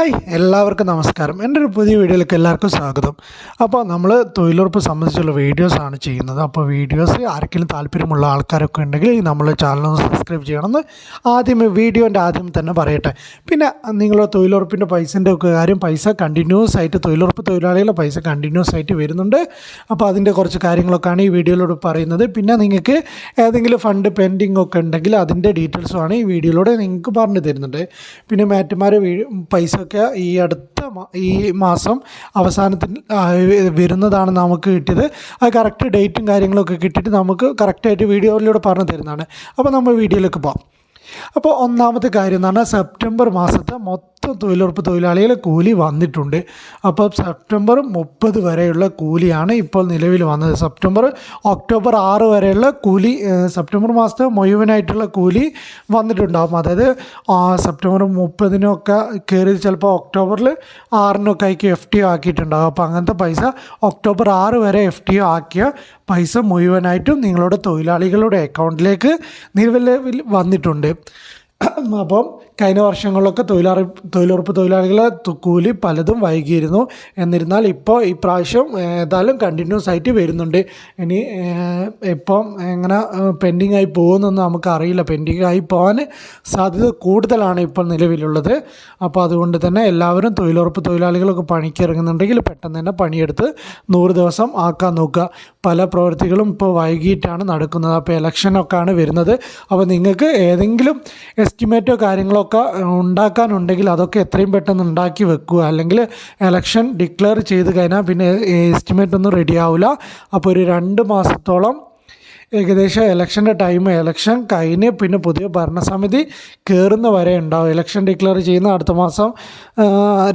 Hi എല്ലാവർക്കും നമസ്കാരം. എന്റെ ഒരു പുതിയ വീഡിയോയിലേക്ക് എല്ലാവർക്കും സ്വാഗതം. അപ്പോൾ നമ്മൾ തൊഴിലുറപ്പ് സംബന്ധിച്ചുള്ള വീഡിയോസാണ് ചെയ്യുന്നത്. അപ്പോൾ വീഡിയോസ് ആർക്കെങ്കിലും താല്പര്യമുള്ള ആൾക്കാരൊക്കെ ഉണ്ടെങ്കിൽ നമ്മൾ ചാനലൊന്ന് സബ്സ്ക്രൈബ് ചെയ്യണമെന്ന് ആദ്യം വീഡിയോന്റെ ആദ്യം തന്നെ പറയട്ടെ. പിന്നെ നിങ്ങൾ തൊഴിലുറപ്പിന്റെ പൈസന്റെ ഒക്കെ കാര്യം പൈസ കണ്ടിന്യൂസ് ആയിട്ട് തൊഴിലുറപ്പ് തൊഴിലാളികളുടെ പൈസ കണ്ടിന്യൂസ് ആയിട്ട് വരുന്നുണ്ട്. അപ്പോൾ അതിന്റെ കുറച്ച് കാര്യങ്ങളൊക്കെയാണ് ഈ വീഡിയോയിലൂടെ പറയുന്നത്. പിന്നെ നിങ്ങൾക്ക് ഏതെങ്കിലും ഫണ്ട് പെൻഡിങ് ഒക്കെ ഉണ്ടെങ്കിൽ അതിന്റെ ഡീറ്റെയിൽസുമാണ് ഈ വീഡിയോയിലൂടെ നിങ്ങൾക്ക് പറഞ്ഞു തരുന്നുണ്ട് പിന്നെ മാറ്റുമാർ പൈസ ഒക്കെ ഈ അടുത്ത ഈ മാസം അവസാനത്തിൽ വരുന്നതാണ് നമുക്ക് കിട്ടിയത്. ആ കറക്റ്റ് ഡേറ്റും കാര്യങ്ങളൊക്കെ കിട്ടിയിട്ട് നമുക്ക് കറക്റ്റായിട്ട് വീഡിയോയിലൂടെ പറഞ്ഞു തരുന്നതാണ്. അപ്പോൾ നമ്മൾ വീഡിയോയിലേക്ക് പോകാം അപ്പോൾ ഒന്നാമത്തെ കാര്യം എന്ന് പറഞ്ഞാൽ സെപ്റ്റംബർ മാസത്തെ മൊത്തം തൊഴിലുറപ്പ് തൊഴിലാളികളെ കൂലി വന്നിട്ടുണ്ട്. അപ്പോൾ സെപ്റ്റംബർ മുപ്പത് വരെയുള്ള കൂലിയാണ് ഇപ്പോൾ നിലവിൽ വന്നത്. സെപ്റ്റംബർ ഒക്ടോബർ ആറ് വരെയുള്ള കൂലി സെപ്റ്റംബർ മാസത്തെ മുഴുവനായിട്ടുള്ള കൂലി വന്നിട്ടുണ്ടാകും അതായത് സെപ്റ്റംബർ മുപ്പതിനൊക്കെ കയറി ചിലപ്പോൾ ഒക്ടോബറിൽ ആറിനൊക്കെ ആക്കി എഫ് ടി ഒ ആക്കിയിട്ടുണ്ടാകും അപ്പോൾ അങ്ങനത്തെ പൈസ ഒക്ടോബർ ആറ് വരെ എഫ് ടി ഒ ആക്കിയ പൈസ മുഴുവനായിട്ടും നിങ്ങളുടെ തൊഴിലാളികളുടെ അക്കൗണ്ടിലേക്ക് നിലവിൽ വന്നിട്ടുണ്ട്. അപ്പം കഴിഞ്ഞ വർഷങ്ങളിലൊക്കെ തൊഴിലുറ തൊഴിലുറപ്പ് തൊഴിലാളികളെ കൂലി പലതും വൈകിയിരുന്നു. എന്നിരുന്നാൽ ഇപ്പോൾ ഈ പ്രാവശ്യം ഏതായാലും കണ്ടിന്യൂസ് ആയിട്ട് വരുന്നുണ്ട്. ഇനി ഇപ്പം എങ്ങനെ പെൻഡിങ് ആയി പോകുമെന്നൊന്നും നമുക്കറിയില്ല. പെൻഡിങ് ആയി പോകാൻ സാധ്യത കൂടുതലാണ് ഇപ്പോൾ നിലവിലുള്ളത്. അപ്പോൾ അതുകൊണ്ട് തന്നെ എല്ലാവരും തൊഴിലുറപ്പ് തൊഴിലാളികളൊക്കെ പണിക്ക് ഇറങ്ങുന്നുണ്ടെങ്കിൽ പെട്ടെന്ന് തന്നെ പണിയെടുത്ത് നൂറ് ദിവസം ആക്കാൻ നോക്കുക. പല പ്രവൃത്തികളും ഇപ്പോൾ വൈകിട്ടാണ് നടക്കുന്നത്. അപ്പോൾ ഇലക്ഷനൊക്കെയാണ് വരുന്നത്. അപ്പോൾ നിങ്ങൾക്ക് ഏതെങ്കിലും എസ്റ്റിമേറ്റോ കാര്യങ്ങളൊക്കെ ഉണ്ടാക്കാനുണ്ടെങ്കിൽ അതൊക്കെ എത്രയും പെട്ടെന്ന് ഉണ്ടാക്കി വെക്കുക. അല്ലെങ്കിൽ ഇലക്ഷൻ ഡിക്ലെയർ ചെയ്ത് കഴിഞ്ഞാൽ പിന്നെ എസ്റ്റിമേറ്റ് ഒന്നും റെഡി ആവില്ല അപ്പോൾ ഒരു രണ്ട് മാസത്തോളം ഏകദേശം ഇലക്ഷന്റെ ടൈം ഇലക്ഷൻ കഴിഞ്ഞ് പിന്നെ പുതിയ ഭരണസമിതി കയറുന്ന വരെ ഉണ്ടാവും. ഇലക്ഷൻ ഡിക്ലെയർ ചെയ്യുന്ന അടുത്ത മാസം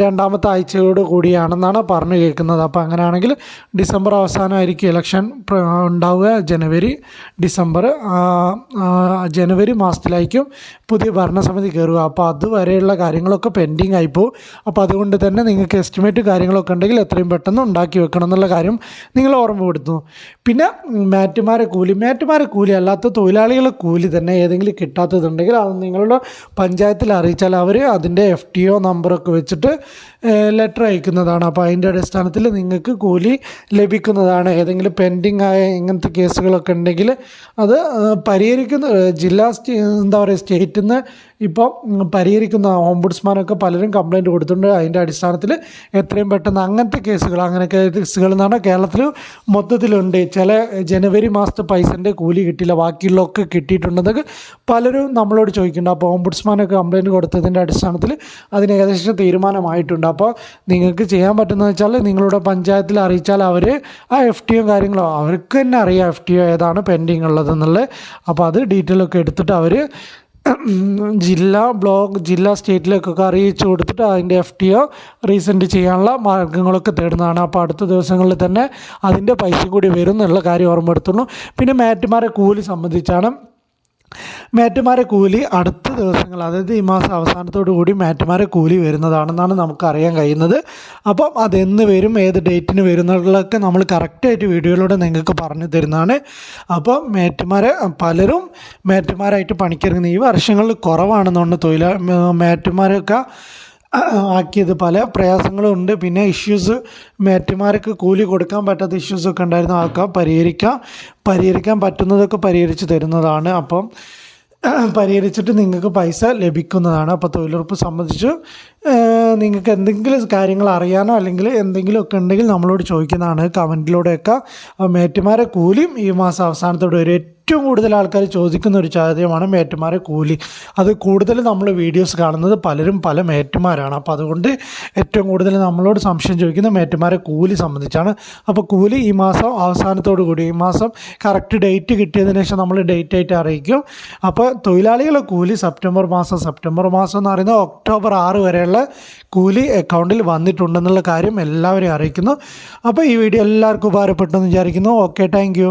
രണ്ടാമത്തെ ആഴ്ചയോട് കൂടിയാണെന്നാണ് പറഞ്ഞു കേൾക്കുന്നത്. അപ്പോൾ അങ്ങനെയാണെങ്കിൽ ഡിസംബർ അവസാനമായിരിക്കും ഇലക്ഷൻ ഉണ്ടാവുക. ജനുവരി ഡിസംബർ ജനുവരി മാസത്തിലായിരിക്കും പുതിയ ഭരണസമിതി കയറുക അപ്പോൾ അതുവരെയുള്ള കാര്യങ്ങളൊക്കെ പെൻഡിങ് ആയിപ്പോവും. അപ്പോൾ അതുകൊണ്ട് തന്നെ നിങ്ങൾക്ക് എസ്റ്റിമേറ്റ് കാര്യങ്ങളൊക്കെ ഉണ്ടെങ്കിൽ എത്രയും പെട്ടെന്ന് ഉണ്ടാക്കി വെക്കണം എന്നുള്ള കാര്യം നിങ്ങൾ ഓർമ്മപ്പെടുത്തുന്നു. പിന്നെ മാറ്റുമാരെ കൂലി മാറ്റുമാരെ കൂലി അല്ലാത്ത തൊഴിലാളികളെ കൂലി തന്നെ ഏതെങ്കിലും കിട്ടാത്തതുണ്ടെങ്കിൽ അത് നിങ്ങളുടെ പഞ്ചായത്തിൽ അറിയിച്ചാൽ അവർ അതിന്റെ എഫ് ടി ഒ നമ്പറൊക്കെ വെച്ചിട്ട് ലെറ്റർ അയക്കുന്നതാണ്. അപ്പോൾ അതിന്റെ അടിസ്ഥാനത്തിൽ നിങ്ങൾക്ക് കൂലി ലഭിക്കുന്നതാണ്. ഏതെങ്കിലും പെൻഡിങ് ആയ ഇങ്ങനത്തെ കേസുകളൊക്കെ ഉണ്ടെങ്കിൽ അത് പരിഹരിക്കുന്ന ജില്ലാ എന്താ പറയുക സ്റ്റേറ്റിൽ നിന്ന് ഇപ്പോൾ പരിഹരിക്കുന്ന ഓംബുഡ്സ്മാനൊക്കെ പലരും കംപ്ലയിന്റ് കൊടുത്തിട്ടുണ്ട്. അതിന്റെ അടിസ്ഥാനത്തിൽ എത്രയും പെട്ടെന്ന് അങ്ങനത്തെ കേസുകൾ അങ്ങനെ കേസുകൾ എന്ന് പറഞ്ഞാൽ കേരളത്തിൽ മൊത്തത്തിലുണ്ട്. ചില ജനുവരി മാസത്തെ പൈസന്റെ കൂലി കിട്ടിയില്ല ബാക്കിയുള്ളതൊക്കെ കിട്ടിയിട്ടുണ്ടെന്നൊക്കെ പലരും നമ്മളോട് ചോദിക്കുന്നുണ്ട്. അപ്പോൾ ഓംബുഡ്സ്മാനൊക്കെ കംപ്ലയിന്റ് കൊടുത്തതിന്റെ അടിസ്ഥാനത്തിൽ അതിന് ഏകദേശം തീരുമാനമായിട്ടുണ്ട്. അപ്പോൾ നിങ്ങൾക്ക് ചെയ്യാൻ പറ്റുന്നത് വെച്ചാൽ നിങ്ങളുടെ പഞ്ചായത്തിൽ അറിയിച്ചാൽ അവർ ആ എഫ് ടി ഒ കാര്യങ്ങളോ അവർക്ക് തന്നെ അറിയാം എഫ് ടി ഒ ഏതാണ് പെൻഡിങ് ഉള്ളതെന്നുള്ളത് അപ്പോൾ അത് ഡീറ്റെയിൽ ഒക്കെ എടുത്തിട്ട് അവർ ജില്ല ബ്ലോക്ക് ജില്ലാ സ്റ്റേറ്റിലേക്കൊക്കെ അറിയിച്ചു കൊടുത്തിട്ട് അതിന്റെ എഫ് ടി ഒ റീസെന്റ് ചെയ്യാനുള്ള മാർഗങ്ങളൊക്കെ തേടുന്നതാണ്. അപ്പോൾ അടുത്ത ദിവസങ്ങളിൽ തന്നെ അതിന്റെ പൈസ കൂടി വരും എന്നുള്ള കാര്യം ഓർമ്മപ്പെടുത്തുന്നു. പിന്നെ മാറ്റുമാരെ കൂലി സംബന്ധിച്ചാണ് മാറ്റുമാരെ കൂലി അടുത്ത ദിവസങ്ങൾ അതായത് ഈ മാസം അവസാനത്തോടു കൂടി മാറ്റുമാരെ കൂലി വരുന്നതാണെന്നാണ് നമുക്കറിയാൻ കഴിയുന്നത്. അപ്പം അതെന്ന് വരും ഏത് ഡേറ്റിന് വരും എന്നുള്ളതൊക്കെ നമ്മൾ കറക്റ്റായിട്ട് വീഡിയോയിലൂടെ നിങ്ങൾക്ക് പറഞ്ഞു തരുന്നതാണ്. അപ്പം മേറ്റുമാരെ പലരും മേറ്റുമാരായിട്ട് പണിക്കിറങ്ങുന്നത് ഈ വർഷങ്ങളിൽ കുറവാണെന്നുണ്ട് തൊഴിലാ മേറ്റുമാരൊക്കെ ആക്കിയത്. പല പ്രയാസങ്ങളും ഉണ്ട്. പിന്നെ ഇഷ്യൂസ് മേറ്റുമാർക്ക് കൂലി കൊടുക്കാൻ പറ്റാത്ത ഇഷ്യൂസൊക്കെ ഉണ്ടായിരുന്നു. അതൊക്കെ പരിഹരിക്കാം. പരിഹരിക്കാൻ പറ്റുന്നതൊക്കെ പരിഹരിച്ച് തരുന്നതാണ്. അപ്പം പരിഹരിച്ചിട്ട് നിങ്ങൾക്ക് പൈസ ലഭിക്കുന്നതാണ്. അപ്പോൾ തൊഴിലുറപ്പ് സംബന്ധിച്ച് നിങ്ങൾക്ക് എന്തെങ്കിലും കാര്യങ്ങൾ അറിയാനോ അല്ലെങ്കിൽ എന്തെങ്കിലുമൊക്കെ ഉണ്ടെങ്കിൽ നമ്മളോട് ചോദിക്കുന്നതാണ്. കമന്റിലൂടെയൊക്കെ മേറ്റുമാരെ കൂലിയും ഈ മാസം അവസാനത്തോടെ ഒരു ഏറ്റവും കൂടുതൽ ആൾക്കാർ ചോദിക്കുന്ന ഒരു ചോദ്യമാണ് മേറ്റുമാരെ കൂലി. അത് കൂടുതൽ നമ്മൾ വീഡിയോസ് കാണുന്നത് പലരും പല മേറ്റുമാരാണ് അപ്പോൾ അതുകൊണ്ട് ഏറ്റവും കൂടുതൽ നമ്മളോട് സംശയം ചോദിക്കുന്ന മേറ്റുമാരെ കൂലി സംബന്ധിച്ചാണ്. അപ്പോൾ കൂലി ഈ മാസം അവസാനത്തോടു കൂടി ഈ മാസം കറക്റ്റ് ഡേറ്റ് കിട്ടിയതിന് ശേഷം നമ്മൾ ഡേറ്റ് ആയിട്ട് അറിയിക്കും. അപ്പോൾ തൊഴിലാളികളെ കൂലി സെപ്റ്റംബർ മാസം സെപ്റ്റംബർ മാസം എന്ന് പറയുന്നത് ഒക്ടോബർ ആറ് വരെയുള്ള കൂലി അക്കൗണ്ടിൽ വന്നിട്ടുണ്ടെന്നുള്ള കാര്യം എല്ലാവരെയും അറിയിക്കുന്നു. അപ്പോൾ ഈ വീഡിയോ എല്ലാവർക്കും ഉപകാരപ്പെട്ടെന്ന് വിചാരിക്കുന്നു. Okay thank